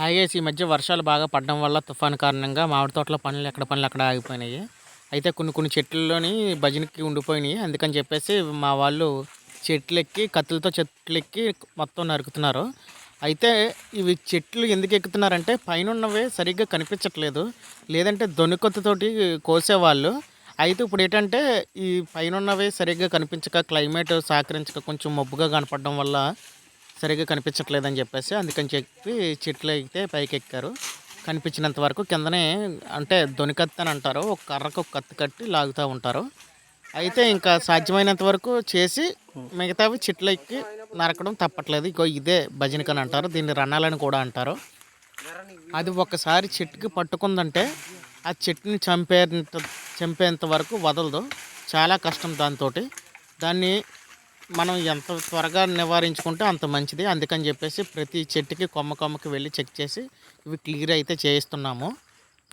హాయిగేసి ఈ మధ్య వర్షాలు బాగా పడడం వల్ల తుఫాను కారణంగా మామిడి తోటలో పనులు ఎక్కడ పనులు అక్కడ ఆగిపోయినాయి. అయితే కొన్ని కొన్ని చెట్లలోని భజనకి ఉండిపోయినాయి. అందుకని చెప్పేసి మా వాళ్ళు చెట్లు ఎక్కి కత్తులతో చెట్లు ఎక్కి మొత్తం నరుకుతున్నారు. అయితే ఇవి చెట్లు ఎందుకు ఎక్కుతున్నారంటే పైన ఉన్నవే సరిగ్గా కనిపించట్లేదు. లేదంటే దొనుకొత్తతోటి కోసేవాళ్ళు. అయితే ఇప్పుడు ఏంటంటే ఈ పైన ఉన్నవే సరిగ్గా కనిపించక క్లైమేట్ సహకరించక కొంచెం మబ్బుగా కనపడడం వల్ల సరిగ్గా కనిపించట్లేదని చెప్పేసి అందుకని చెప్పి చెట్లు అయితే పైకి ఎక్కారు కనిపించినంత వరకు కిందనే అంటే దొనికత్తి అని అంటారు. ఒక కర్రకు ఒక కత్తి కట్టి లాగుతూ ఉంటారు. అయితే ఇంకా సాధ్యమైనంత వరకు చేసి మిగతావి చెట్లు ఎక్కి నరకడం తప్పట్లేదు. ఇగో ఇదే భజనకని అంటారు. దీన్ని రణాలని కూడా అంటారు. అది ఒకసారి చెట్టుకి పట్టుకుందంటే ఆ చెట్టుని చంపేంత చంపేంత వరకు వదలదు. చాలా కష్టం దాంతో దాన్ని మనం ఎంత త్వరగా నివారించుకుంటే అంత మంచిది. అందుకని చెప్పేసి ప్రతి చెట్టుకి కొమ్మ కొమ్మకి వెళ్ళి చెక్ చేసి ఇవి క్లియర్ అయితే చేయిస్తున్నాము.